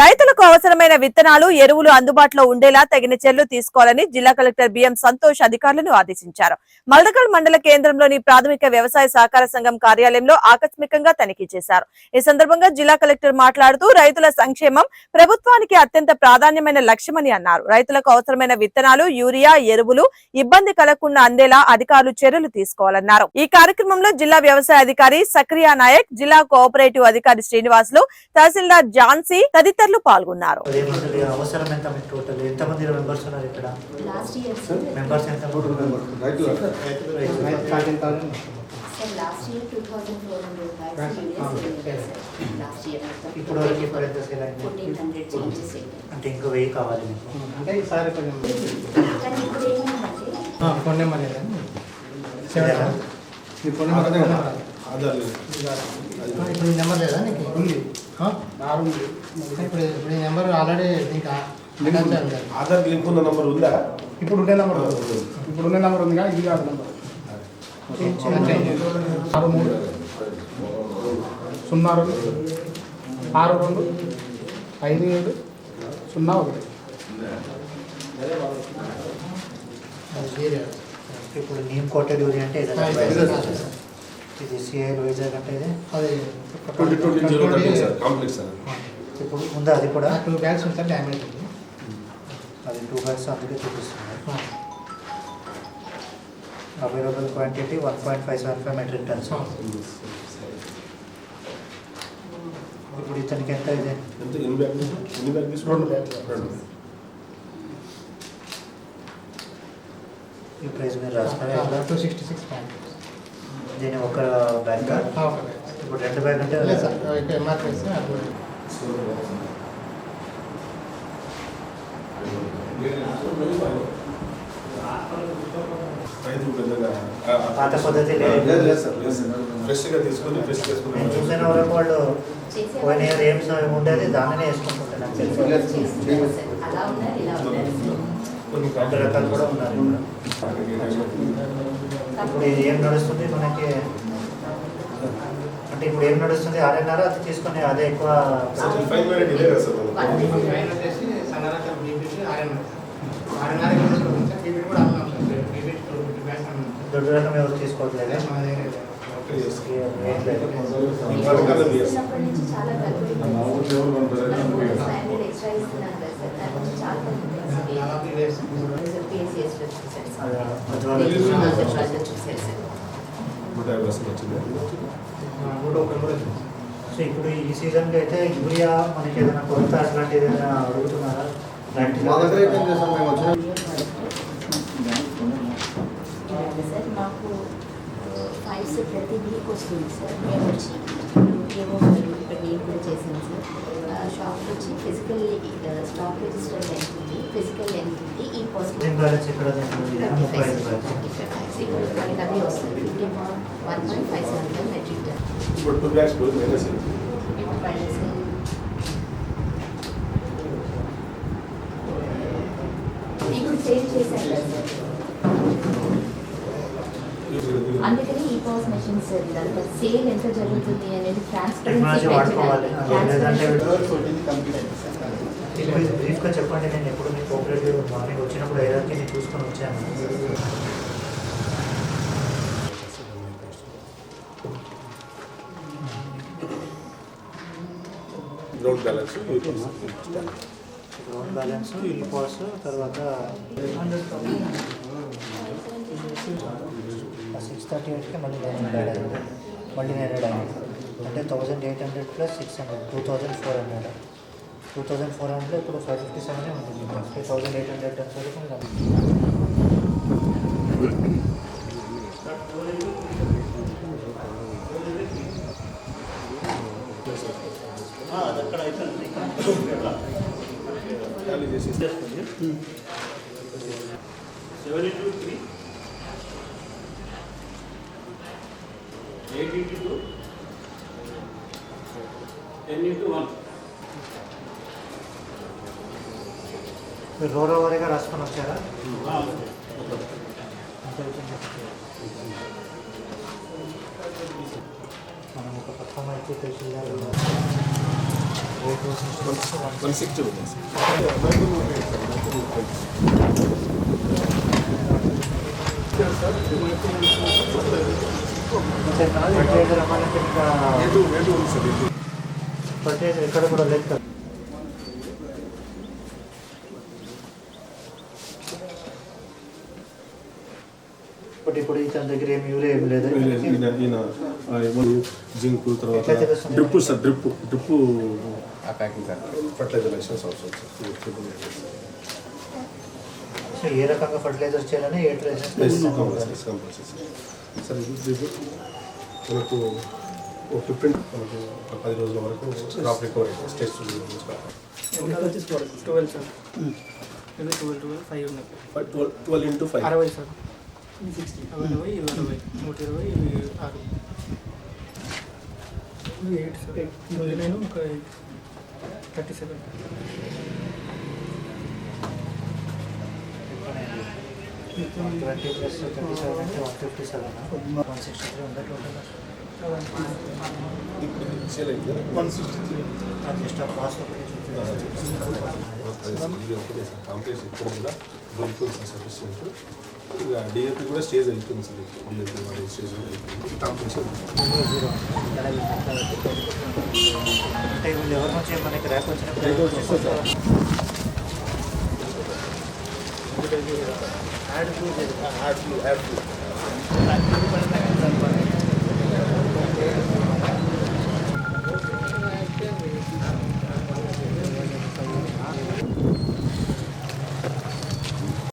రైతులకు అవసరమైన విత్తనాలు ఎరువులు అందుబాటులో ఉండేలా తగిన చర్యలు తీసుకోవాలని జిల్లా కలెక్టర్ బిఎం సంతోష్ అధికారులను ఆదేశించారు. మల్దకల్ మండల కేంద్రంలోని ప్రాథమిక వ్యవసాయ సహకార సంఘం కార్యాలయంలో ఆకస్మికంగా తనిఖీ చేశారు. ఈ సందర్భంగా జిల్లా కలెక్టర్ మాట్లాడుతూ రైతుల సంక్షేమం ప్రభుత్వానికి అత్యంత ప్రాధాన్యమైన లక్ష్యమని అన్నారు. రైతులకు అవసరమైన విత్తనాలు యూరియా ఎరువులు ఇబ్బంది కలగకుండా అందేలా అధికారులు చర్యలు తీసుకోవాలన్నారు. ఈ కార్యక్రమంలో జిల్లా వ్యవసాయ అధికారి సక్రియా నాయక్ జిల్లా కోఆపరేటివ్ అధికారి శ్రీనివాసులు తహసీల్దార్ జాన్సీ తదితరులు పాల్గొన్నారు. ఇప్పుడు అయింది? ఫోర్టీన్ హండ్రెడ్ చేంజెస్ అంటే ఇంకో వెయ్యి కావాలి మీకు. అంటే ఈసారి కొంచెం కానీ ఇప్పుడు ఏమైందంటే ఆ, ఫోన్ నెంబర్ లేదా సెవెన్ మీ ఫోన్ నెంబర్ అదే కదా? ఆ, ఇప్పుడు ఈ నెంబర్ లేదా నీకు? ఉంది. ఇప్పుడు ఇప్పుడు ఈ నెంబర్ ఆల్రెడీ ఇంకా. ఆధార్ లింక్ ఉన్న నంబర్ ఉందా? ఇప్పుడు ఉండే నెంబర్. ఇప్పుడు ఉండే నెంబర్ ఉంది ఇది కాదు నెంబర్. ఆరు మూడు. సున్నా రెండు. ఆరు రెండు. ఐదు ఏడు. సున్నా ఒకటి. ఇప్పుడు నీమ్ కోటెడ్ యూరియా అంటే ఇది వచ్చేసి. ఇది సిఐ వైజాగ్ అంటే ఇది అది twenty twenty zero thirty sir. Complex sir ఇప్పుడు ఉందా అది కూడా టూ బ్యాగ్స్ ఉంటాయి డ్యామేజ్ ఉంది. అది టూ బ్యాగ్స్ అందుకే చూపిస్తుంది available quantity one point five seven five metric tons. ఇప్పుడు ఇతనికి ఎంత ఇది? ఎంత? ఎన్ని బ్యాగ్ ఎన్ని బ్యాగ్ రెండు బ్యాగ్స్. రెండు. ఈ ప్రైస్ మీరు రాస్తారా ఎట్లా? టూ సిక్స్టీ సిక్స్ పాయింట్ దీని ఒక బ్యాగ్ ఇప్పుడు రెండు బ్యాగ్ అంటే పాత పద్ధతి లేదు. లేదు లేదు సార్. లేదు సార్ ఫ్రెష్గా తీసుకొని ఫ్రెష్ నేను చేసుకుని చూసిన వరకు వాళ్ళు పోయిన చేసే ఇయర్ ఏం ఉండేది దానినే వేసుకుంటుంటాను నాకు తెలిసి. రకాలు కూడా ఉన్నారు ఇప్పుడు ఇది ఏం నడుస్తుంది? మనకి అంటే ఇప్పుడు ఏం నడుస్తుంది? ఆర్ఎన్ఆర్ అది తీసుకొని అదే ఎక్కువ దొడ్డు రకం ఎవరు తీసుకోవట్లేదు? సార్. మా దగ్గర లేదు. Okay, yes. ఏం లేదు వాళ్ళ కన్నా yes. చిన్నప్పటి నుంచి చాలా తక్కువ స్టాండర్డ్ ఎక్స్ట్రా ఇస్తున్నాను కదా సార్ దాని నుంచి చాలా తక్కువ దాదాపు ఇదే సార్. పిఎస్సిఎస్లో చూసారు సార్ అది అద్వాలు చూసారు సార్ నూట యాభై పర్సెంట్ వచ్చింది ఆ, నూట ఒకటి కూడా వచ్చింది. సో ఇప్పుడు ఈ సీజన్కి అయితే యూరియా మనకి ఏదైనా కొరత అట్లాంటిది ఏదైనా అడుగుతున్నారా అలాంటి మా దగ్గర అయితే ఏం చేస్తాం మేము వచ్చిన సార్ మాకు ఫైల్స్ ప్రతి వీక్ వస్తుంది సార్ మేము వచ్చి ఏమో ఇక్కడ నేను కూడా చేశాను సార్ షాప్కి వచ్చి ఫిజికల్ స్టాక్ రిజిస్టర్ లెంత్ ఉంది ఫిజికల్ లెంత్ ఉంది ఈ దీని బ్యాలెన్స్ ఇక్కడ దీని ముప్పై ఐదు బ్యాలెన్స్ ఇప్పుడు మనకి అదే వస్తుంది fifty one point five seven five metric ton ఇప్పుడు టూ బ్యాగ్స్ డోస్ మైనస్ ఇప్పుడు ప్రైస్ ఇప్పుడు సేల్ చేశాను కదా సార్ అందుకని ఈ పాస్ మెషిన్స్ ఇదంతా సేల్ ఎంత జరుగుతుంది అనేది ట్రాన్స్పరెన్సీ బ్రీఫ్గా చెప్పండి నేను ఎప్పుడు మీ కోఆపరేటివ్ మార్నింగ్ వచ్చినప్పుడు ఏదైతే నేను చూసుకొని వచ్చాను. బ్యాలెన్స్ బ్యాలెన్స్ ఈ పాస్ తర్వాత సిక్స్ థర్టీ ఎయిట్కి మళ్ళీ నైన్ హండ్రెడ్ అయింది మళ్ళీ నైన్ హండ్రెడ్ అయింది అంటే thousand eight hundred plus six hundred two thousand four hundred two thousand four hundred ఇప్పుడు ఫైవ్ ఫిఫ్టీ సెవెన్ ఉంటుంది first thousand eight hundred ten వరకు ఖాళీ చేసి seven into three eight into two. Ten into one. మీరు road ఓవర్గా రాసుకొని వచ్చారా? మనం ఒక పక్కన అయితే ఉన్నారు. వన్ సిక్స్టీ ఉంది. సార్. ఫర్టిలైజర్ ఎక్కడ కూడా లేదు కదా బట్ ఇప్పుడు ఇతని దగ్గర ఏమి యూరియా ఏమి లేదు జింక్ తర్వాత? Drip sir drip drip fertiliser so ఏ రకంగా ఫర్టిలైజర్ చేయాలని ఏ కంపల్సరీ కంపల్సరీ సార్ మనకు ఒక ఫిఫ్టీన్ మనకు ఒక పది రోజుల వరకు crop recover stage twelve sir. ఇవి ట్వెల్వ్ ట్వెల్వ్ ఫైవ్ ఉన్నాయి. ట్వెల్వ్ ట్వెల్వ్ ఇంటూ ఫైవ్ అరవై సార్. సిక్స్టీ అరవై అరవై నూట ఇరవై ఆరు. Eight sir. నేను ఒక eight thirty seven. Twenty plus thirty seven అంటే one fifty seven one sixty three ఉందా టోటల్ వన్ సిక్స్టీ జస్ట్ ఆ పాస్ కూడా కూడా స్టేజ్ అయిపోయింది సార్. డిఏపి మరి స్టేజ్ అంటే వీళ్ళు ఎవరి నుంచి మనకి ర్యాక్ వచ్చినప్పుడు ర్యాక్ వచ్చినప్పుడు యాడ్ యాడ్ యాడ్